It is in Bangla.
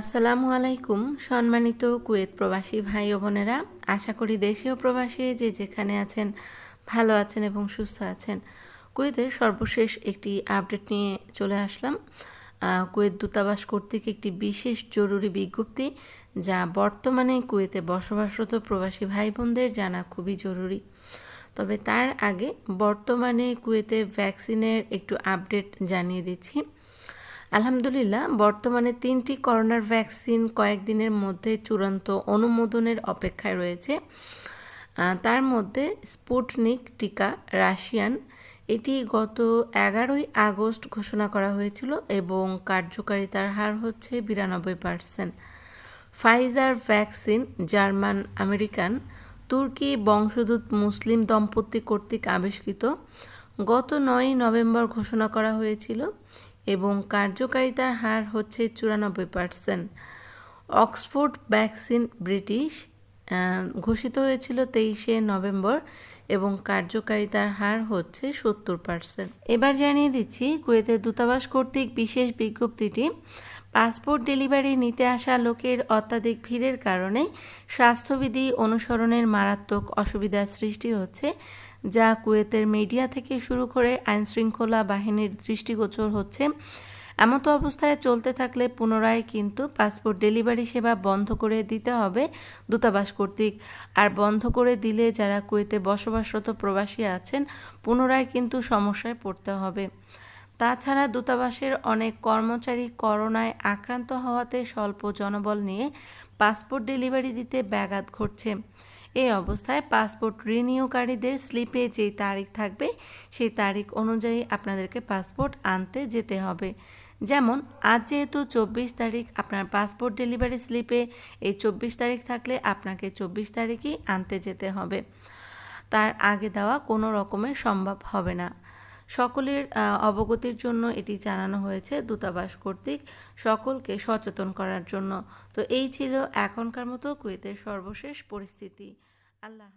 আসসালামু আলাইকুম, সম্মানিত কুয়েত প্রবাসী ভাই ও বোনেরা। আশা করি দেশীয় প্রবাসী যে যেখানে আছেন, ভালো আছেন এবং সুস্থ আছেন। কুয়েতের সর্বশেষ একটি আপডেট নিয়ে চলে আসলাম। কুয়েত দূতাবাস কর্তৃক একটি বিশেষ জরুরি বিজ্ঞপ্তি, যা বর্তমানে কুয়েতে বসবাসরত প্রবাসী ভাই বোনদের জানা খুবই জরুরি। তবে তার আগে বর্তমানে কুয়েতে ভ্যাকসিনের একটু আপডেট জানিয়ে দিচ্ছি। আলহামদুলিল্লাহ, বর্তমানে তিনটি করোনার ভ্যাকসিন কয়েকদিনের মধ্যে চূড়ান্ত অনুমোদনের অপেক্ষায় রয়েছে। তার মধ্যে স্পুটনিক টিকা রাশিয়ান, এটি গত এগারোই আগস্ট ঘোষণা করা হয়েছিল এবং কার্যকারিতার হার হচ্ছে বিরানব্বই percent. Pfizer vaccine, German, American, তুর্কি বংশোদ্ভূত মুসলিম দম্পতি কর্তৃক আবিষ্কৃত। গত নয় নভেম্বর ঘোষণা করা হয়েছিল এবং কার্যকারিতার হার হচ্ছে চুরানব্বই পার্সেন্ট অক্সফোর্ড ভ্যাকসিন ব্রিটিশ ঘোষিত হয়েছিল তেইশে নভেম্বর এবং কার্যকারিতার হার হচ্ছে সত্তর পার্সেন্ট এবার জানিয়ে দিচ্ছি কুয়েতের দূতাবাস কর্তৃক বিশেষ বিজ্ঞপ্তিটি। পাসপোর্ট ডেলিভারি নিতে আসা লোকের অত্যাধিক ভিড়ের কারণে স্বাস্থ্যবিধি অনুসরণের মারাত্মক অসুবিধার সৃষ্টি হচ্ছে, যা কুয়েতের মিডিয়া থেকে শুরু করে আইনশৃঙ্খলা বাহিনীর দৃষ্টিগোচর হচ্ছে। এমতো অবস্থায় চলতে থাকলে পুনরায় কিন্তু পাসপোর্ট ডেলিভারি সেবা বন্ধ করে দিতে হবে দূতাবাস কর্তৃক। আর বন্ধ করে দিলে যারা কুয়েতে বসবাসরত প্রবাসী আছেন, পুনরায় কিন্তু সমস্যায় পড়তে হবে। তাছাড়া দূতাবাসের অনেক কর্মচারী করোনায় আক্রান্ত হওয়াতে স্বল্প জনবল নিয়ে পাসপোর্ট ডেলিভারি দিতে ব্যাঘাত ঘটছে। এই অবস্থায় পাসপোর্ট রিনিউকারীদের স্লিপে যে তারিখ থাকবে, সেই তারিখ অনুযায়ী আপনাদেরকে পাসপোর্ট আনতে যেতে হবে। যেমন, আজ যেহেতু চব্বিশ তারিখ আপনার পাসপোর্ট ডেলিভারি স্লিপে, এই চব্বিশ তারিখ থাকলে আপনাকে চব্বিশ তারিখই আনতে যেতে হবে। তার আগে দেওয়া কোনো রকমের সম্ভব হবে না। সকলের অবগতির জন্য এটি জানানো হয়েছে দূতাবাস কর্তৃক সকলকে সচেতন করার জন্য। তো এই ছিল এখনকার মতো কুয়েতের সর্বশেষ পরিস্থিতি। আল্লাহ